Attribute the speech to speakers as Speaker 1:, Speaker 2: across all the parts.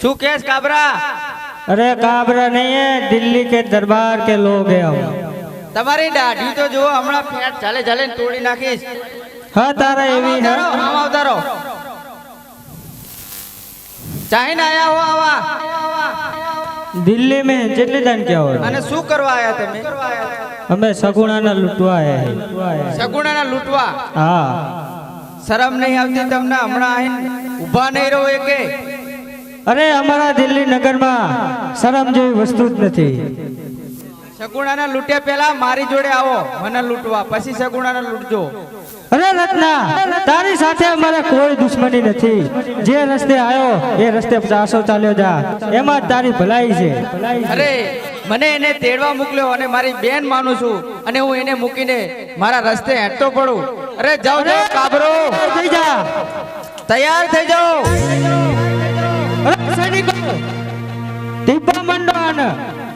Speaker 1: શું કેસ કાબરા?
Speaker 2: અરે કાબરા નહીં હે દિલ્હી કે દરબાર કે લોગ હે
Speaker 1: તમારી દાઢી તો જો હમણાં ફેટ ચાલે ચાલે તોડી નાખીશ.
Speaker 2: હા તારે એવી
Speaker 1: હે. આમ અવતારો ચાહીને આયા હો આવા.
Speaker 2: દિલ્હી મે જેટલી દાન કે હોય?
Speaker 1: અને શું કરવા આયા તમે?
Speaker 2: અમે સગુણાના લૂંટવા આયા
Speaker 1: સગુણાના લૂંટવા?
Speaker 2: હા.
Speaker 1: શરમ નહીં આવતી તમને હમણાં આવીને ઊભા નહીં રહો એકે.
Speaker 2: અરે અમારા દિલ્હી નગરમાં શરમ જેવી વસ્તુ જ નથી.
Speaker 1: સગુણાના લૂંટ્યા પહેલા મારી જોડે આવો મને લૂંટવા. પછી સગુણાને લૂંટજો.
Speaker 2: અરે રત્ના તારી સાથે અમારે કોઈ દુશ્મની નથી. જે રસ્તે આવ્યો એ રસ્તે ચારસો ચાલ્યો જા. એમાં જ તારી ભલાઈ છે.
Speaker 1: અરે મને એને તેડવા મોકલ્યો અને મારી બેન માનું છું અને હું એને મૂકીને મારા રસ્તે હેઠતો પડું. અરે જાઓ જાઓ કાબરો.
Speaker 2: થઈ જા.
Speaker 1: તૈયાર થઈ જાઓ.
Speaker 2: ટીપા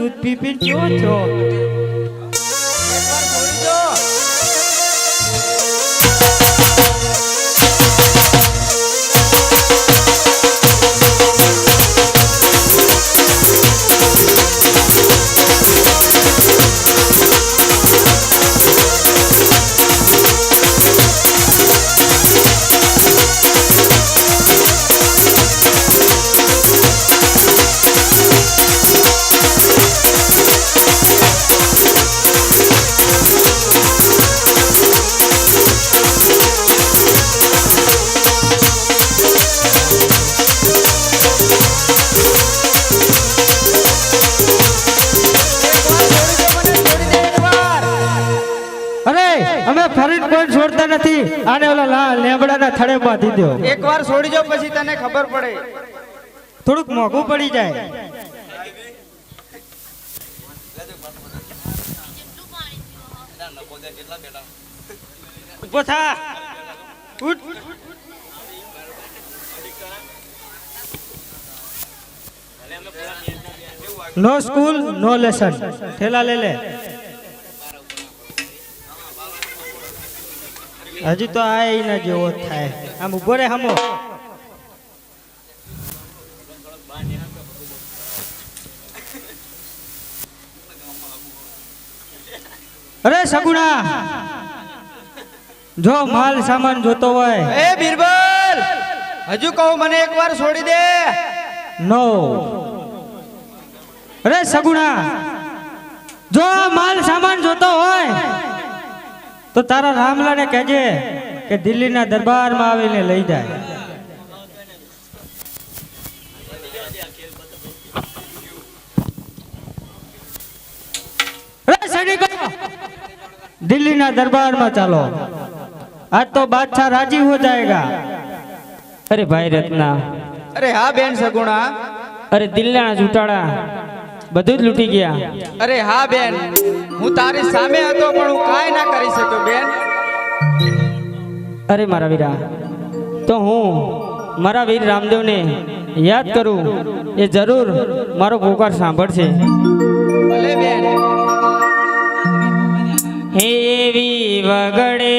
Speaker 2: ને તારું દૂધ પી પી
Speaker 3: છોડતા નથી અને ઓલા લેબડાના થડે બાંધી દો.
Speaker 1: એકવાર છોડી જો પછી તને ખબર પડે.
Speaker 3: થોડુંક મોંઘું પડી જાય. ઊભો થા. ઉઠ. નો સ્કૂલ નો લેસન થેલા લે લે. હજી તો આ એના જેવો થાય. આમ ઊભો રે હમો. અરે સગુણા જો માલ સામાન જોતો હોય.
Speaker 1: એ બીરબલ હજુ કહું મને એકવાર છોડી દે.
Speaker 3: નો. અરે સગુણા જો માલ સામાન જોતો હોય તો તારા રામલાને કહેજે કે દિલ્હીના દરબારમાં આવીને લઈ જાય. દિલ્હીના દરબારમાં ચાલો. આજ તો બાદશાહ રાજી હો જાયગા.
Speaker 4: અરે ભાઈ રત્ના.
Speaker 1: અરે હા બેન સગુણા.
Speaker 4: અરે દિલ્લાના ચૂંટાડા બધું જ લૂટી ગયા.
Speaker 1: અરે હા બેન. હું તારી સામે હતો પણ હું કાંઈ ના કરી શક્યો બેન.
Speaker 4: અરે મારા વીરા તો હું મારા વીર રામદેવને યાદ કરું એ જરૂર મારો પોકાર સાંભળશે.
Speaker 1: ભલે બેન.
Speaker 4: હેવી વગડે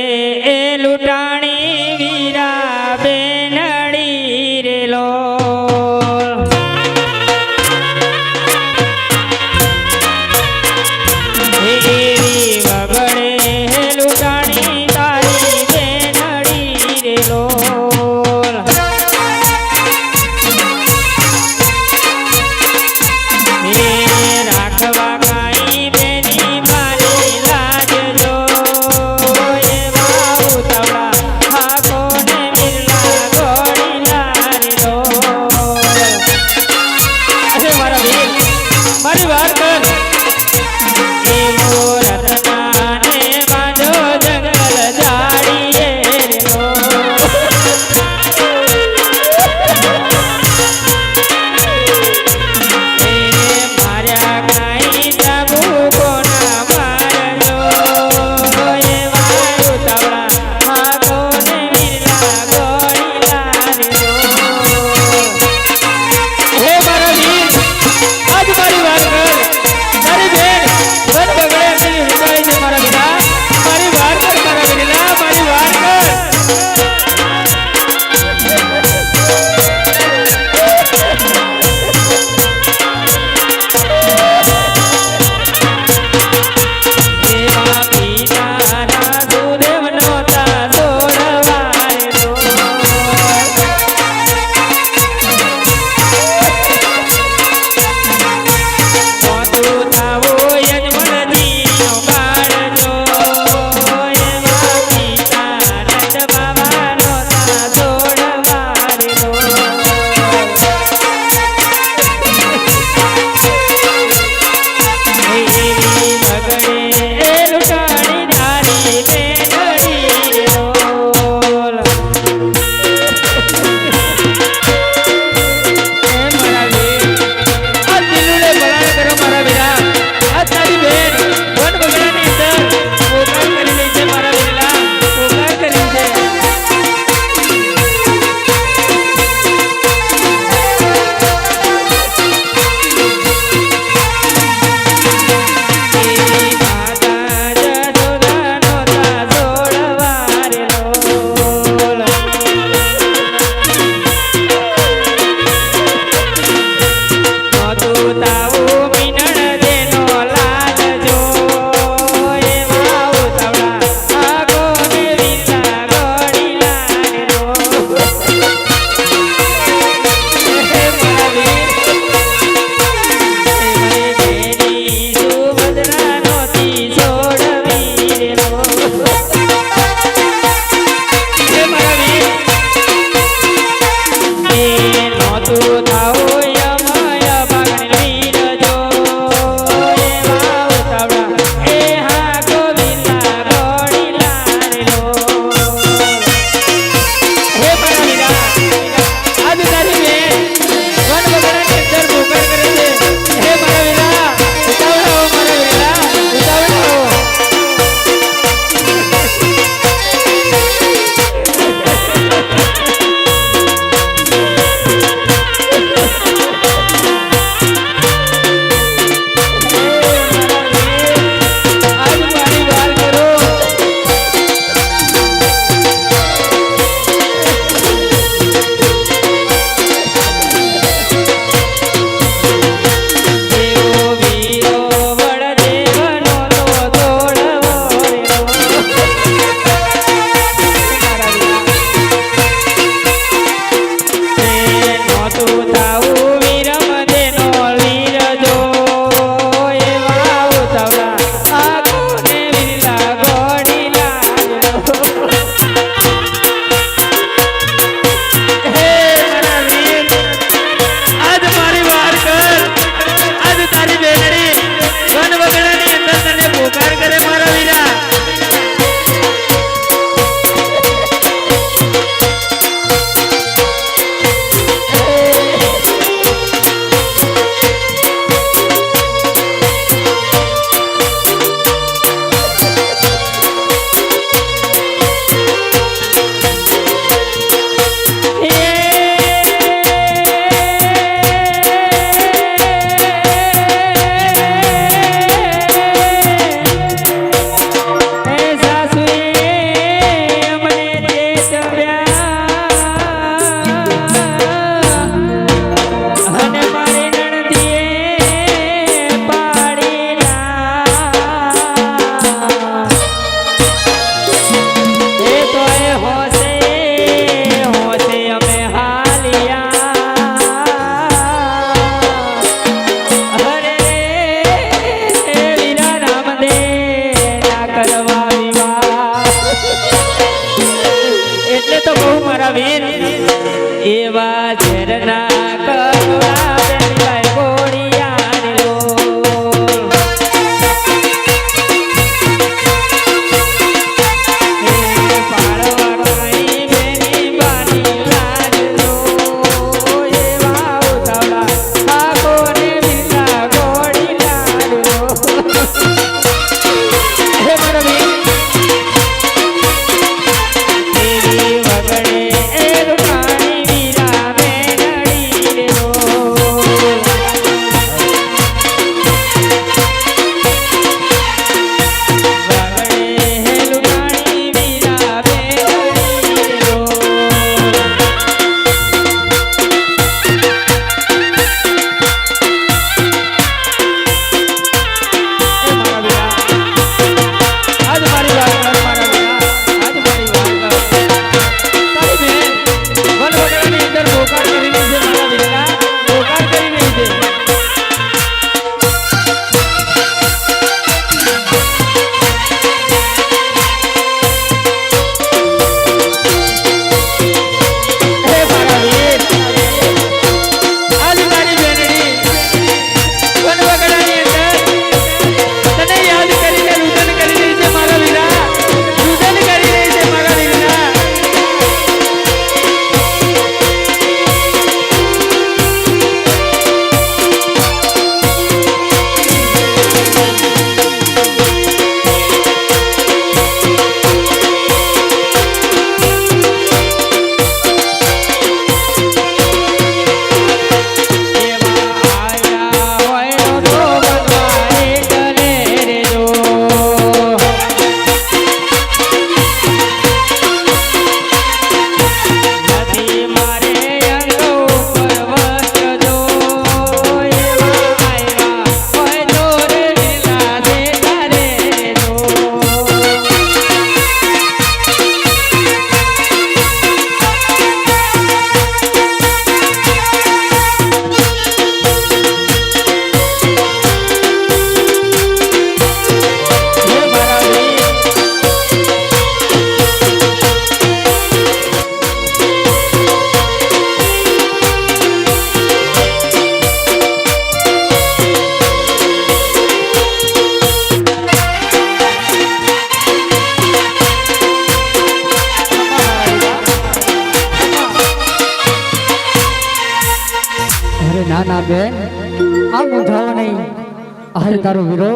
Speaker 4: તારો વીરો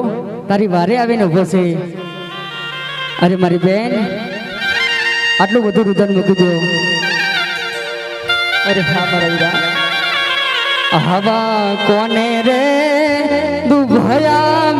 Speaker 4: તારી વારે
Speaker 3: આવીને ઊભો છે. અરે મારી બેન, આટલું બધું રુદન મૂકી દો.
Speaker 4: અરે હા મારા વીરા.
Speaker 3: હવા કોને રે દુભયા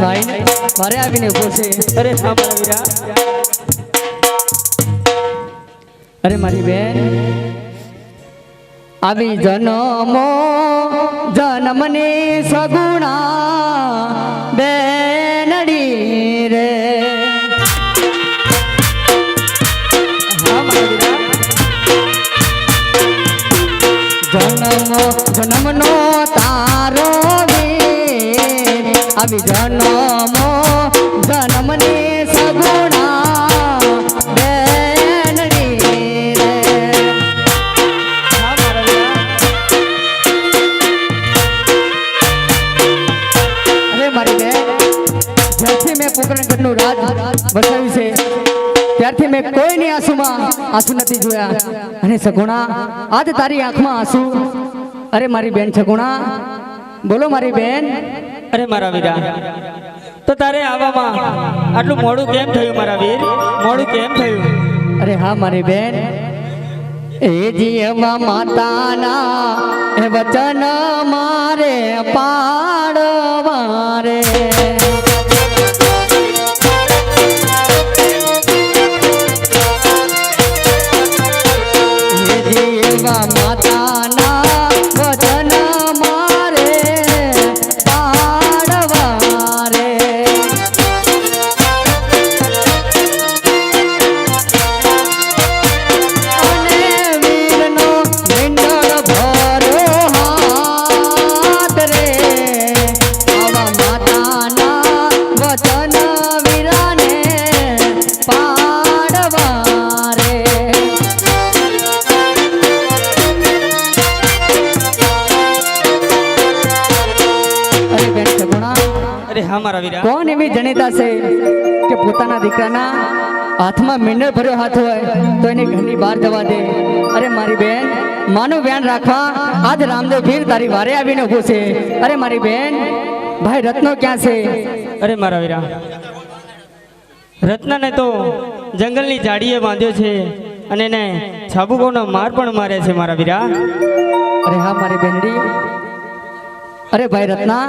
Speaker 3: તારી ભાઈ મારે આવીને ઊભો છે.
Speaker 4: અરે
Speaker 3: અરે મારી બેન, આવી જનમો જનમની સગુણા બેનડી રે.
Speaker 4: મારા
Speaker 3: જન્મનો તારો આવી જન્મો જન્મની અરે મારી બેન, જ્યારથી મેં પોકરણગઢનું રાજ વસાવ્યું છે, ત્યારથી મેં કોઈની આંસુમાં આંસુ નથી જોયા. અને સગુણા, આજ તારી આંખમાં આંસુ. અરે મારી બેન સગુણા, બોલો મારી બેન.
Speaker 4: અરે મારા વીરા. તો તારે આવવામાં આટલું મોડું કેમ થયું મારા વીર? મોડું કેમ થયું?
Speaker 3: અરે હા, મારી બેન. એ જીવમાં માતાના વચન મારે પાડવા રે. જનેતા છે કે પોતાના દીકરાના હાથમાં મિનરલ ભર્યો હાથ હોય તો એને ઘરની બહાર જવા દે. અરે મારી બેન, માનું બેન રાખવા, આજ રામદેવ ભીર તારી વારે આવીને ઊભું છે. અરે મારી બેન, ભાઈ રત્નો ક્યાં છે?
Speaker 4: અરે મારા વીરા, રત્નને તો જંગલની જાડીએ બાંધ્યો છે અને એને છાબુકોનો માર પણ મારે છે મારા વીરા.
Speaker 3: અરે હા મારી બેનડી. અરે ભાઈ રત્ના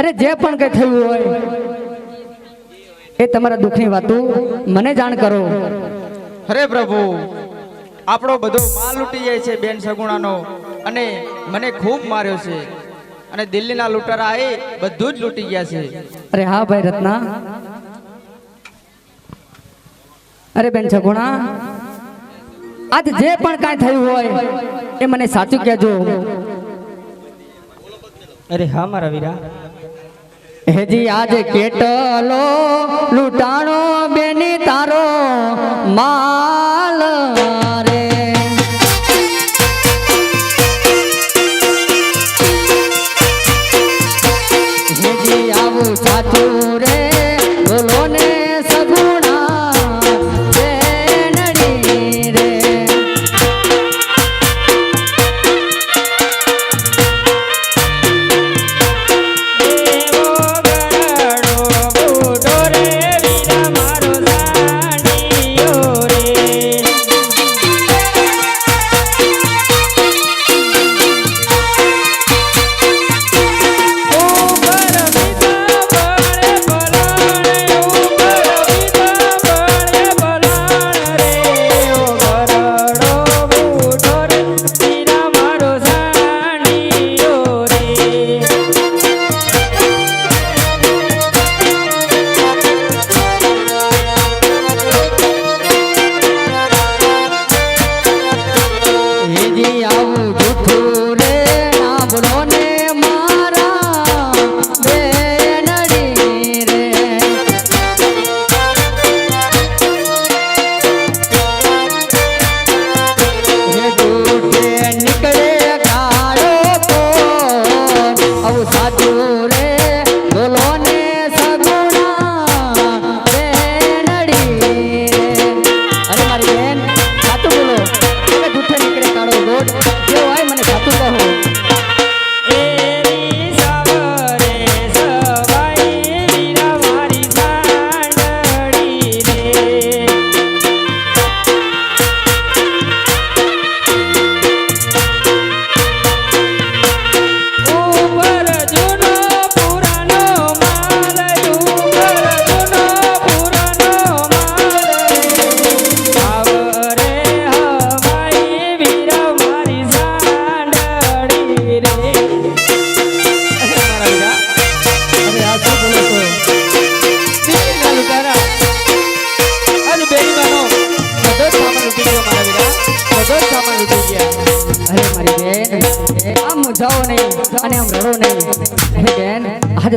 Speaker 3: અરે જે પણ કઈ થયું હોય એ તમારા દુઃખની વાતો મને જાણ કરો.
Speaker 1: અરે પ્રભુ આપણો બધો માલ લૂંટી જાય છે બેન સગુણાનો અને મને ખૂબ માર્યો છે. અને દિલ્હીના લૂંટારા એ બધું જ લૂંટી ગયા છે.
Speaker 3: અરે હા ભાઈ રત્ના. અરે બેન સગુણા આજ જે પણ કાંઈ થયું હોય એ મને સાચું કહેજો.
Speaker 4: અરે હા મારા વીરા
Speaker 3: હેજી આજે કેટલો લૂંટાણો બેની તારો માલ રે હેજી આવું સાચું રે.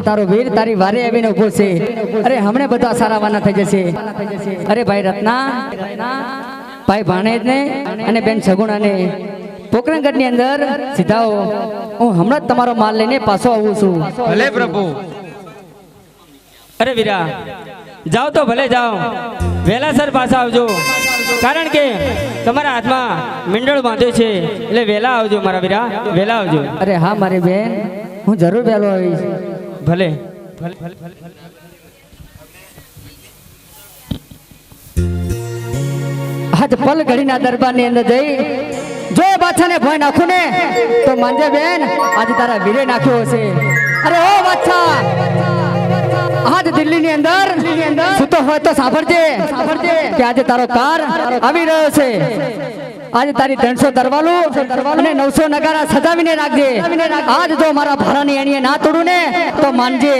Speaker 3: તારો વીર તારી વારે આવીને ઊભો છે. અરે હમણે બધા સારા વાના થઈ જશે. અરે ભાઈ રત્ના ભાઈ ભાણેજ ને અને બેન સગુણાને પોકરણગઢની અંદર સીધાઓ હું હમણાં જ તમારો માલ લઈને પાછો આવું છું.
Speaker 1: ભલે પ્રભુ.
Speaker 4: અરે વીરા જાઓ તો ભલે જાઓ. વહેલાસર પાછા આવજો. કારણ કે તમારા હાથમાં મીંડળ બાંધ્યો છે. એટલે વહેલા આવજો મારા વીરા વહેલા આવજો.
Speaker 3: અરે હા મારી બેન હું જરૂર વહેલો આવીશ.
Speaker 4: ભલે.
Speaker 3: આજ પલ દરબાર દરબારની અંદર જઈ, જો બાછાને ભય નાખું ને, તો માંજે બેન, આજે તારા વીરે નાખ્યો હશે. અરે ઓ બાછા આજ દિલ્હીની અંદર સૂતો હોય તો સાંભળજે સાંભળજે કે આજે તારો કાર આવી રહ્યો છે. આજે તારી ત્રણસો દરવાલો અને નવસો નગારા સજાવીને રાખજે. આજ જો મારા ભારાની એણીએ ના તોડું ને, તો માનજે.